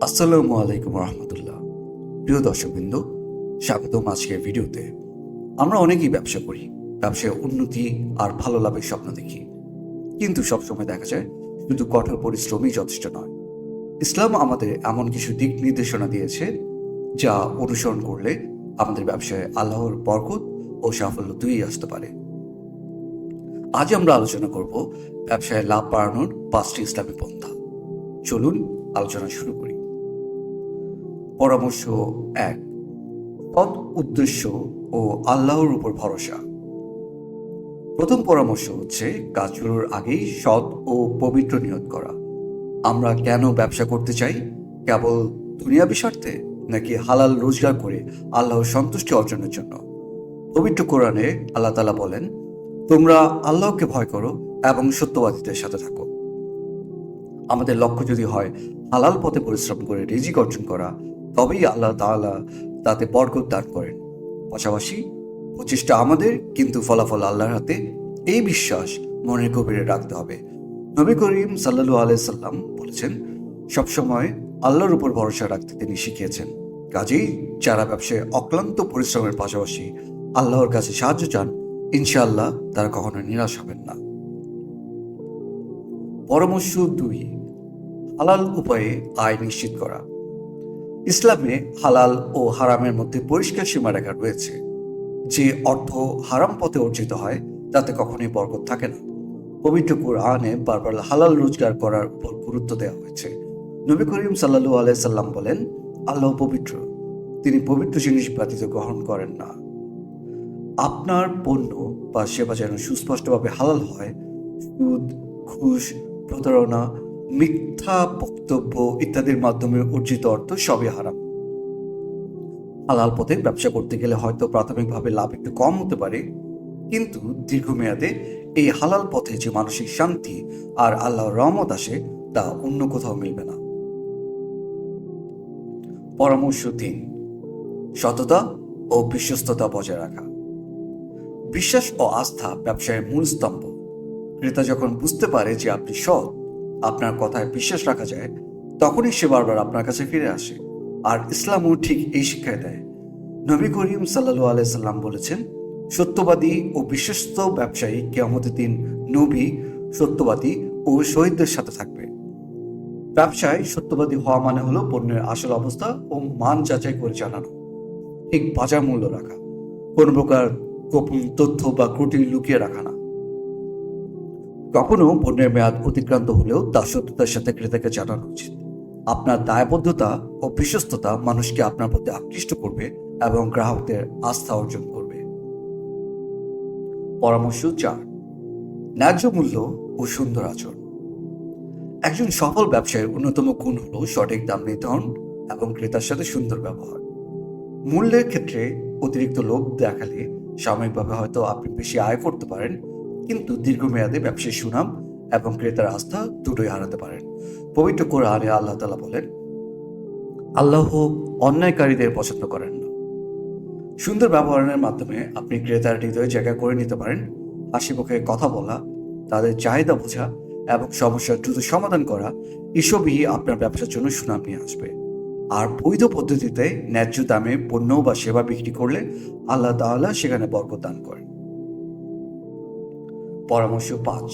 আসসালামু আলাইকুম রহমতুল্লাহ। প্রিয় দর্শকবৃন্দ, স্বাগতম আজকের ভিডিওতে। আমরা অনেকেই ব্যবসা করি, ব্যবসায় উন্নতি আর ভালো লাভের স্বপ্ন দেখি। কিন্তু সবসময় দেখা যায়, শুধু কঠোর পরিশ্রমই যথেষ্ট নয়। ইসলাম আমাদের এমন কিছু দিক নির্দেশনা দিয়েছে, যা অনুসরণ করলে আমাদের ব্যবসায় আল্লাহর বরকত ও সাফল্য দুই আসতে পারে। আজ আমরা আলোচনা করব ব্যবসায় লাভ বাড়ানোর পাঁচটি ইসলামী পন্থা। চলুন আলোচনা শুরু করি। পরামর্শ এক। পদ উদ্দেশ্য ও আল্লাহর উপর ভরসা। প্রথম পরামর্শ হচ্ছে কাজ শুরুর আগেই সৎ ও পবিত্র নিয়ত করা। আমরা কেন ব্যবসা করতে চাই? কেবল দুনিয়া স্বার্থে নাকি হালাল রোজগার করে আল্লাহর সন্তুষ্টি অর্জনের জন্য? পবিত্র কোরআনে আল্লাহ তালা বলেন, তোমরা আল্লাহকে ভয় করো এবং সত্যবাদীদের সাথে থাকো। আমাদের লক্ষ্য যদি হয় হালাল পথে পরিশ্রম করে রিজিক অর্জন করা তবেই আল্লাহ তাআলা তাতে বরকত দান করেন। পাশাপাশি প্রচেষ্টা আমাদের, কিন্তু ফলাফল আল্লাহর হাতে, এই বিশ্বাস মনের গভীরে রাখতে হবে। নবী করিম সাল্লাল্লাহু আলাইহি সাল্লাম বলেছেন, সবসময় আল্লাহর উপর ভরসা রাখতে তিনি শিখিয়েছেন। কাজেই যারা ব্যবসায় অক্লান্ত পরিশ্রমের পাশাপাশি আল্লাহর কাছে সাহায্য চান, ইনশাআল্লাহ তারা কখনো নিরাশ হবেন না। পরামর্শ দুই, হালাল উপায়ে আয় নিশ্চিত করা। ইসলামে হালাল ও হারামের মধ্যে পরিষ্কার সীমারেখা রয়েছে। যে অর্থ হারাম পথে অর্জিত হয়, তাতে কখনোই বরকত থাকে না। পবিত্র কোরআনে বারবার হালাল রোজগার করার উপর গুরুত্ব দেওয়া হয়েছে। নবী করিম সাল্লাল্লাহু আলাইহি সাল্লাম বলেন, আল্লাহ পবিত্র। তিনি পবিত্র জিনিস ব্যতীত গ্রহণ করেন না। আপনার পণ্য বা সেবা যেন সুস্পষ্টভাবে হালাল হয়, সুদ, ঘুষ, প্রতারণা মিথ্যা বক্তব্য ইত্যাদির মাধ্যমে অর্জিত অর্থ সবই হারাম। হালাল পথে ব্যবসা করতে গেলে হয়তো প্রাথমিকভাবে লাভ একটু কম হতে পারে, কিন্তু দীর্ঘমেয়াদে এই হালাল পথে যে মানসিক শান্তি আর আল্লাহর রহমত আসে, তা অন্য কোথাও মিলবে না। পরামর্শ তিন, সততা ও বিশ্বস্ততা বজায় রাখা। বিশ্বাস ও আস্থা ব্যবসায়ের মূল স্তম্ভ। ক্রেতা যখন বুঝতে পারে যে আপনি সৎ আপনার কথায় বিশ্বাস রাখা যায়, তখনই সে বারবার আপনার কাছে ফিরে আসে। আর ইসলামও ঠিক এই শিক্ষায় দেয়। নবী করিম সাল্লাল্লাহু আলাইহি সাল্লাম বলেছেন, সত্যবাদী ও বিশ্বস্ত ব্যবসায়ী কেয়ামতের দিন নবী সত্যবাদী ও শহীদদের সাথে থাকবে। ব্যবসায় সত্যবাদী হওয়া মানে হলো পণ্যের আসল অবস্থা ও মান যাচাই করে জানানো। ঠিক বাজার মূল্য রাখা। কোন প্রকার গোপন তথ্য বা ত্রুটি লুকিয়ে রাখা না। কখনো পণ্যের মেয়াদ অতিক্রান্ত হলেও তা সত্যতার সাথে ক্রেতাকে জানানো উচিত। আপনার দায়বদ্ধতা ও বিশ্বস্ততা মানুষকে আপনার প্রতি আকৃষ্ট করবে এবং গ্রাহকদের আস্থা অর্জন করবে। পরামর্শ চার। ন্যায্য মূল্য ও সুন্দর আচরণ। একজন সফল ব্যবসায়ীর অন্যতম গুণ হল সঠিক দাম নির্ধারণ এবং ক্রেতার সাথে সুন্দর ব্যবহার। মূল্যের ক্ষেত্রে অতিরিক্ত লোভ দেখালে সাময়িকভাবে হয়তো আপনি বেশি আয় করতে পারেন কিন্তু দীর্ঘমেয়াদে ব্যবসায়ী সুনাম এবং ক্রেতার আস্থা দুটোই হারাতে পারেন। পবিত্র কোরআনে আল্লাহ তালা বলেন, আল্লাহ অন্যায়কারীদের পছন্দ করেন না। সুন্দর ব্যবহারের মাধ্যমে আপনি ক্রেতার হৃদয়ে জায়গা করে নিতে পারেন মুখে কথা বলা, তাদের চাহিদা বোঝা এবং সমস্যার দ্রুত সমাধান করা, এসবই আপনার ব্যবসার জন্য সুনাম নিয়ে আসবে। আর বৈধ পদ্ধতিতে ন্যায্য দামে পণ্য বা সেবা বিক্রি করলে আল্লাহ তাআলা সেখানে বরকত দান করেন। পরামর্শ পাঁচ।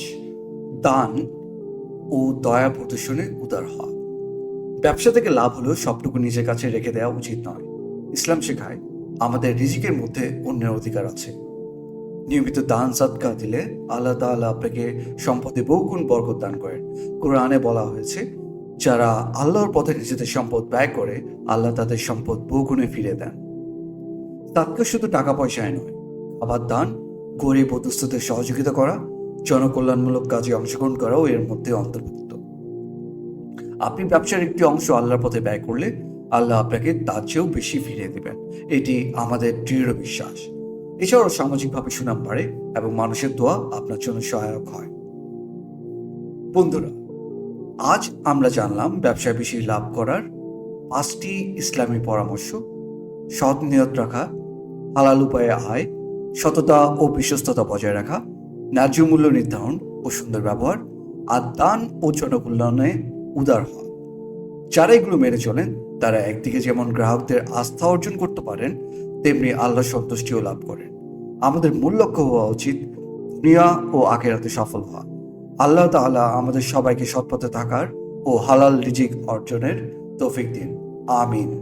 দান ও দয়া প্রদর্শনে উদার হওয়া। ব্যবসা থেকে লাভ হলেও সবটুকু নিজের কাছে রেখে দেওয়া উচিত নয়। ইসলাম শেখায়, আমাদের রিজিকের মধ্যে অন্যের অধিকার আছে। নিয়মিত দান, সাদকা দিলে আল্লাহ তাআলা আপনাকে সম্পদে বহুগুণ বরকত দান করেন। কোরআনে বলা হয়েছে, যারা আল্লাহর পথে নিজেদের সম্পদ ব্যয় করে, আল্লাহ তাদের সম্পদ বহুগুণে ফিরে দেন। তাকে শুধু টাকা পয়সায় নয় আবার দান গরিব ও দুস্থদের সহযোগিতা করা, জনকল্যাণমূলক কাজে অংশগ্রহণ করাও এর মধ্যে অন্তর্ভুক্ত। আপনি ব্যবসার একটি অংশ আল্লাহর পথে ব্যয় করলে আল্লাহ আপনাকে তার চেয়েও বেশি ফিরিয়ে দেবেন। এটি আমাদের দৃঢ় বিশ্বাস। এছাড়াও সামাজিকভাবে সুনাম বাড়ে এবং মানুষের দোয়া আপনার জন্য সহায়ক হয়। বন্ধুরা, আজ আমরা জানলাম ব্যবসায় বেশি লাভ করার পাঁচটি ইসলামী পরামর্শ। সৎ নিয়ত রাখা, হালাল উপায়ে আয় সততা ও বিশ্বস্ততা বজায় রাখা, ন্যায্য মূল্য নির্ধারণ ও সুন্দর ব্যবহার, আর দান ও জনকল্যাণে উদার হওয়া। যারা এগুলো মেনে চলেন, তারা একদিকে যেমন গ্রাহকদের আস্থা অর্জন করতে পারেন, তেমনি আল্লাহ সন্তুষ্টিও লাভ করেন। আমাদের মূল লক্ষ্য হওয়া উচিত দুনিয়া ও আখেরাতে সফল হওয়া। আল্লাহ তাআলা আমাদের সবাইকে সৎপথে থাকার ও হালাল রিজিক অর্জনের তৌফিক দিন। আমিন।